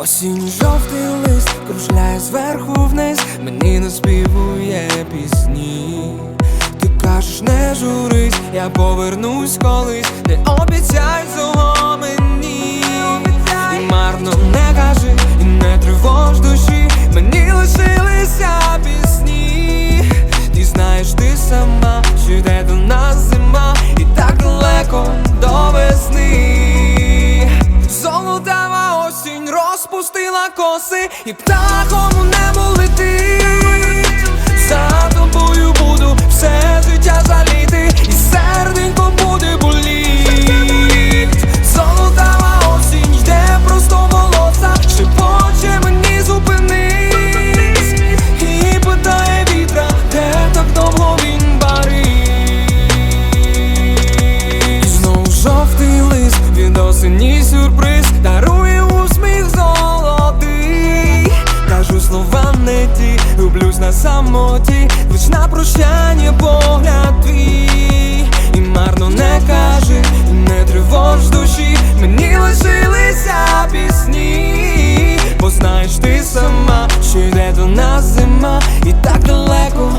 Осінь жовтий лист кружляє зверху вниз, мені наспівує пісні. Ти кажеш, не журись, я повернусь колись, не обіцяй цього мені. І марно не кажи, і не тривож душі, мені лишилися пісні. Ти знаєш, ти сама, що йде до нас зима, і так далеко коси, і птахом у небо прощання погляд твій. І марно не кажи, не тривож душі, мені лишилися пісні, бо знаєш ти сама, що йде до нас зима, і так далеко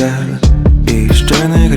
почуття і ще не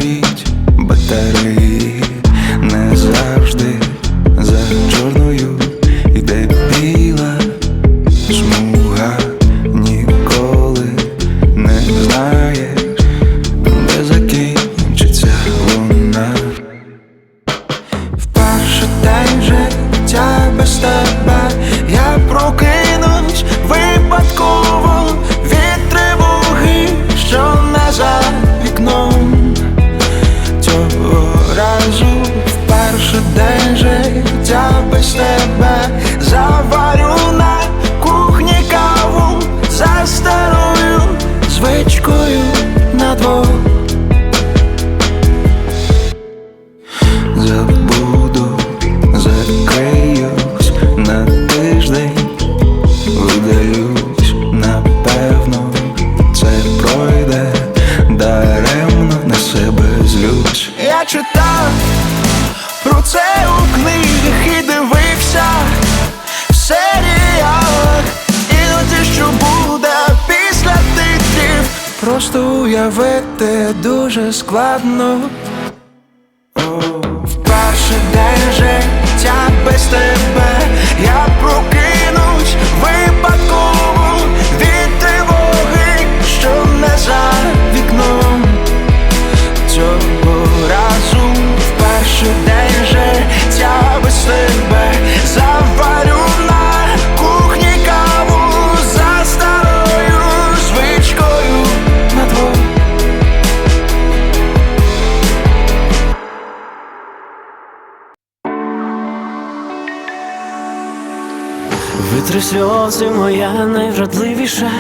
Просто уявити дуже складно. Вперше день життя без тебе я прокинусь Витри сльози, моя найвродливіша,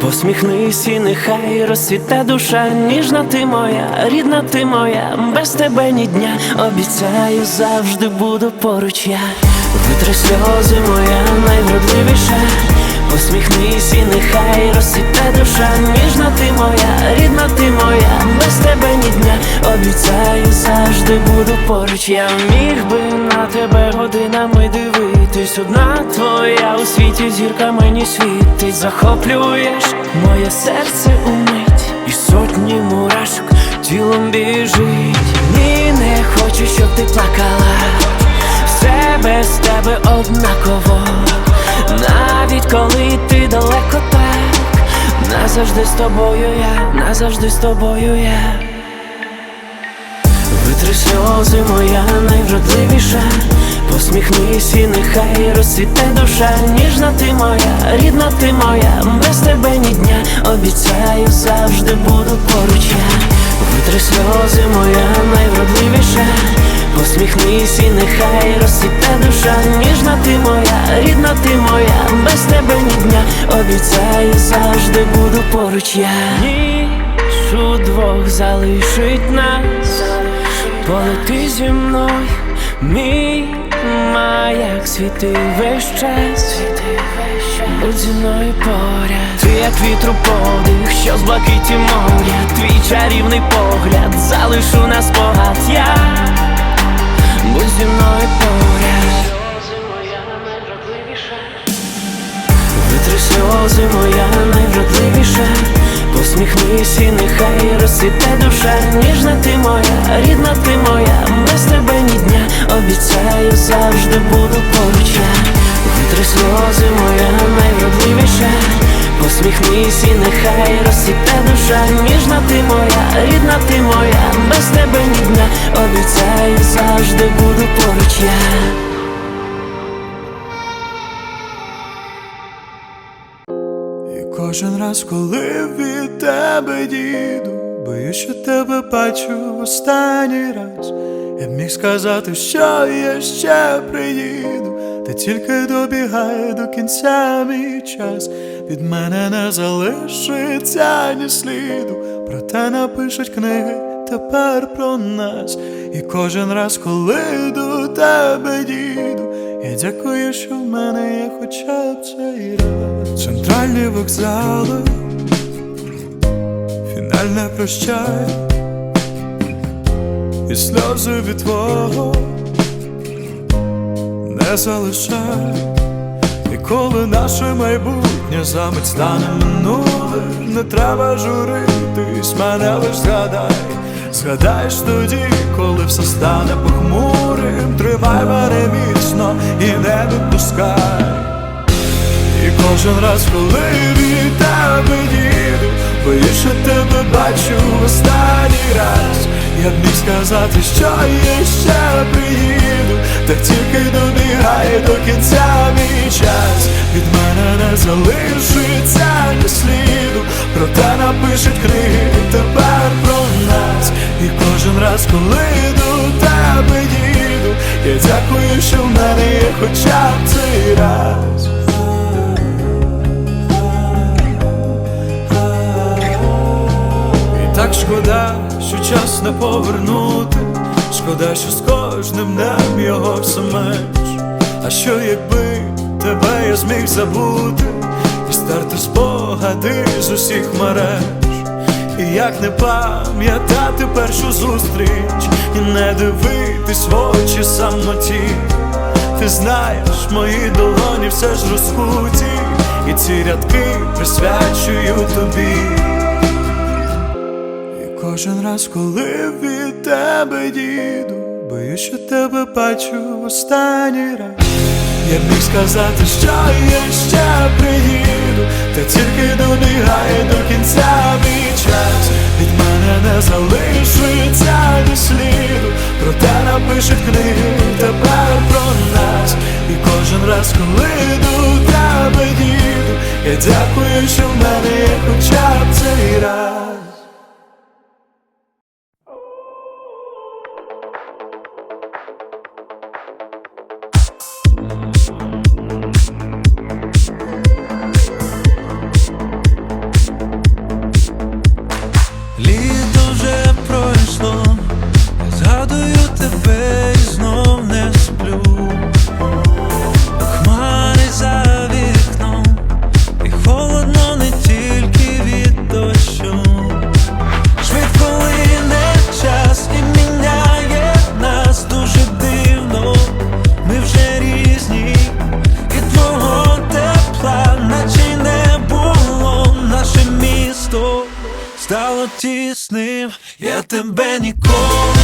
посміхнись і нехай розцвіте душа, ніжна ти моя, рідна ти моя, без тебе ні дня, обіцяю, завжди буду поруч я. Витри сльози, моя найвродливіша, Посміхнись і нехай розцвіте душа, ніжна ти моя, рідна ти моя, без тебе ні дня. Обіцяю, завжди буду поруч. Я. Міг би на тебе годинами дивитись. Одна твоя у світі зірка мені світить, захоплюєш моє серце умить, і сотні мурашок тілом біжить. Ні, не хочу, щоб ти плакала. Все без тебе однаково, навіть коли ти далеко так, назавжди з тобою я, назавжди з тобою я. Витри сльози моя найвродливіша, посміхнись і нехай розцвіте душа, ніжна ти моя, рідна ти моя, без тебе ні дня обіцяю, завжди буду поруч я. Витри сльози моя найвродливіша, посміхнись і нехай розцвіте душа, ніжна ти моя, рідна ти моя, без тебе ні дня обіцяю, завжди буду поруч я. Ніч удвох залишить нас. Полети зі мною, мій маяк світи весь час, будь зі мною поряд, ти як вітру подих, що з блакиті моря, твій чарівний погляд, залишу нас спогад. Я, будь зі мною поряд. Витри сльози моя найвродливіша, посміхнись і нехай розцвіте душа, ніжна ти моя, рідна ти моя, обіцяю, завжди буду поруч я. Витри сльози моя найвродливіша, посміхнись і нехай розцвіте душа, ніжна ти моя, рідна ти моя, без тебе ні дня обіцяю, завжди буду поруч я. Кожен раз, коли від тебе діду, боюсь, що тебе бачу останній раз. Я міг сказати, що я ще приїду, та тільки добігає до кінця мій час. Від мене не залишиться ні сліду, проте напишуть книги тепер про нас. І кожен раз, коли до тебе діду, я дякую, що в мене є хоча б цей раз. Центральні вокзали, фінальне прощай, і сльози від твого не залишай. І коли наше майбутнє замить стане минулим, не треба журитись, мене лиш згадай. Згадаєш тоді, коли все стане похмурим, тримай мене міцно і не відпускай. І кожен раз, коли від тебе їду, боюсь, що тебе бачу в останній раз. Я б міг сказати, що я ще приїду, та тільки добігає до кінця мій час. Від мене не залишиться ні сліду, проте напишуть книги тепер про нас. І кожен раз, коли до тебе їду, я дякую, що в мене є хоча б цей раз. Так шкода, що час не повернути. Шкода, що з кожним днем його все менш. А що якби тебе я зміг забути і стерти спогади з усіх мереж. І як не пам'ятати першу зустріч і не дивитись в очі самоті. Ти знаєш, мої долоні все ж розкуті, і ці рядки присвячую тобі. Кожен раз, коли від тебе діду, боюсь, що тебе бачу в останній раз. Я міг сказати, що я ще приїду, та тільки добігає до кінця мій час. Від мене не залишиться ні сліду, проте напишуть книги тепер про нас. І кожен раз, коли до тебе їду, я дякую, що в мене є хоча б цей раз. тебе ніколи.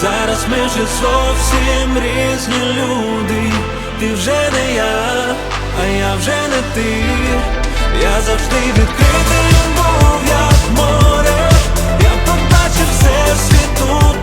Зараз ми вже зовсім різні люди, ти вже не я, а я вже не ти, я завжди відкритий був як море, я побачив все світу.